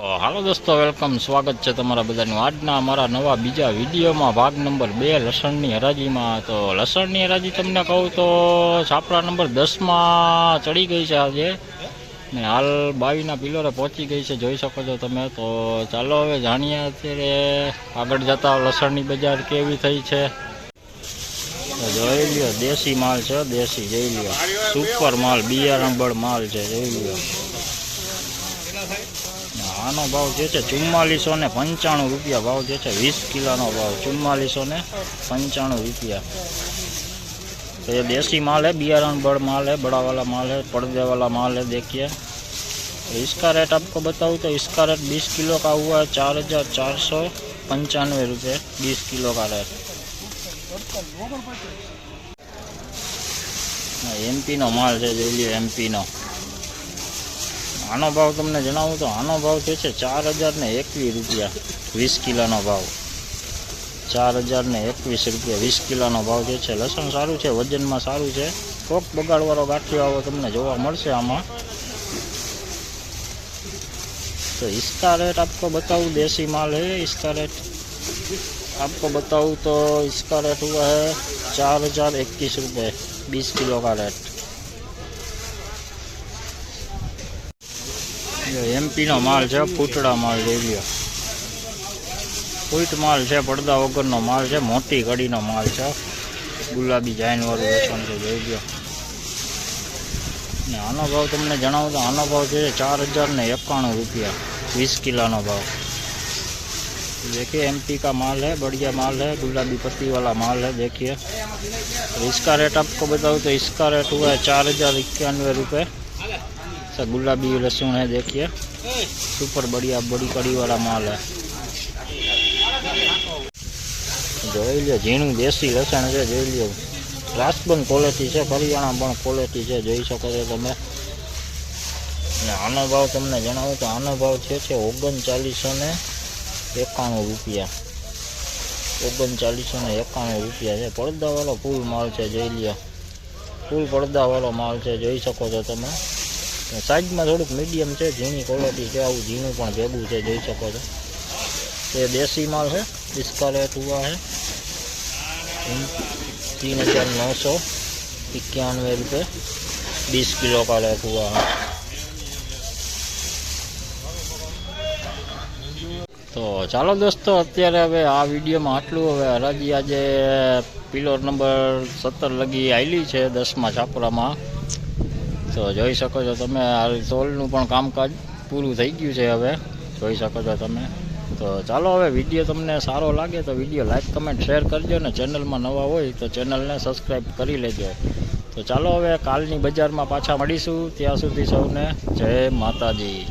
હાલો દોસ્તો, વેલકમ. સ્વાગત છે તમારા બધાનું. આજના અમારા નવા બીજા વિડીયોમાં ભાગ નંબર બે, લસણની હરાજીમાં. તો લસણની હરાજી તમને કહું તો છાપરા નંબર દસમાં ચડી ગઈ છે આજે. ને હાલ બાવીના પિલરે પહોંચી ગઈ છે, જોઈ શકો છો તમે. તો ચાલો હવે જાણીએ અત્યારે આગળ જતા લસણની બજાર કેવી થઈ છે. જોઈ લ્યો, દેશી માલ છે, દેશી જોઈ લ્યો. સુપર માલ બિયારણ બળ માલ છે, જોઈ લ્યો. આનો ભાવ જે છે ચુમ્માલીસો ને પંચાણું રૂપિયા ભાવ જે છે વીસ કિલોનો ભાવ ચુમ્માલીસો ને પંચાણું રૂપિયા तो ये देसी माल है बियारण बड़ माल है बड़ा वाला माल है पर्दे वाला माल है देखिए तो इसका रेट आपको बताऊँ तो इसका रेट 20 किलो का हुआ है चार हजार चार सौ पंचानवे रुपये बीस किलो का रेट એમપીનો માલ છે જોઈ લ્યો એમપીનો આનો ભાવ તમને જણાવું તો આનો ભાવ જે છે ચાર હજાર ને એકવીસ રૂપિયા વીસ કિલોનો ભાવ ચાર હજાર ને એકવીસ રૂપિયા વીસ કિલોનો ભાવ જે છે લસણ સારું છે વજનમાં સારું છે કોક બગાડવાળો ગાંઠિયો આવો તમને જોવા મળશે આમાં तो इसका रेट आपको बताऊँ देसी माल है इसका रेट आपको बताऊँ तो इसका रेट हुआ है चार हजार इक्कीस रुपये बीस किलो का रेट એમપી નો માલ છે ફૂટડા માલ જોઈ લ્યો ફૂટ માલ છે પડદા વગરનો માલ છે મોટી કડીનો માલ છે ગુલાબી જાઈન વાળું લસણ છે જોઈ લ્યો ને આનો ભાવ તમને જણાવું તો આનો ભાવ છે ચાર હજાર ને એકાણું रुपया बीस किलो भाव देखिए एमपी का माल है बढ़िया माल है गुलाबी पत्ती वाला माल है देखिए तो इसका रेट आपको बताऊँ तो इसका रेट हुआ है चार हजार इक्यानवे रुपये सर गुलाबी लहसुन है देखिए सुपर बढ़िया बड़ी कड़ी वाला माल है જોઈ લ્યો ઝીણું દેશી લસણ છે જોઈ લ્યો રાસબંધ ક્વોલિટી છે કરિયાણા પણ ક્વોલિટી છે જોઈ શકો છો તમે અને આનો ભાવ તમને જણાવું તો આનો ભાવ છે છે ઓગણચાલીસો ને એકાણું રૂપિયા ઓગણચાલીસો ને એકાણું રૂપિયા છે પડદાવાળો ફૂલ માલ છે જોઈ લ્યો ફૂલ પડદાવાળો માલ છે જોઈ શકો છો તમે સાઈઝમાં થોડુંક મીડિયમ છે ઝીણી ક્વોલિટી છે આવું ઝીણું પણ ભેગું છે જોઈ શકો છો ये देसी माल है इसका रेट हुआ है तीन हजार नौ सौ इक्यानवे रुपये बीस किलो का रेट हुआ है તો ચાલો દોસ્તો અત્યારે હવે આ વિડીયોમાં આટલું હવે હરાજી આજે પિલોર નંબર સત્તર લગી આવેલી છે દસમા છાપરામાં તો જોઈ શકો છો તમે, આ તોલનું પણ કામકાજ પૂરું થઈ ગયું છે હવે. જોઈ શકો છો તમે. તો ચાલો હવે વીડિયો તમને સારો લાગે તો વીડિયો લાઈક, કમેન્ટ, શેર કરજો ને ચેનલમાં નવા હોય તો ચેનલને સબસ્ક્રાઈબ કરી લેજો. તો ચાલો હવે કાલની બજારમાં પાછા મળીશું. ત્યાં સુધી સૌને જય માતાજી.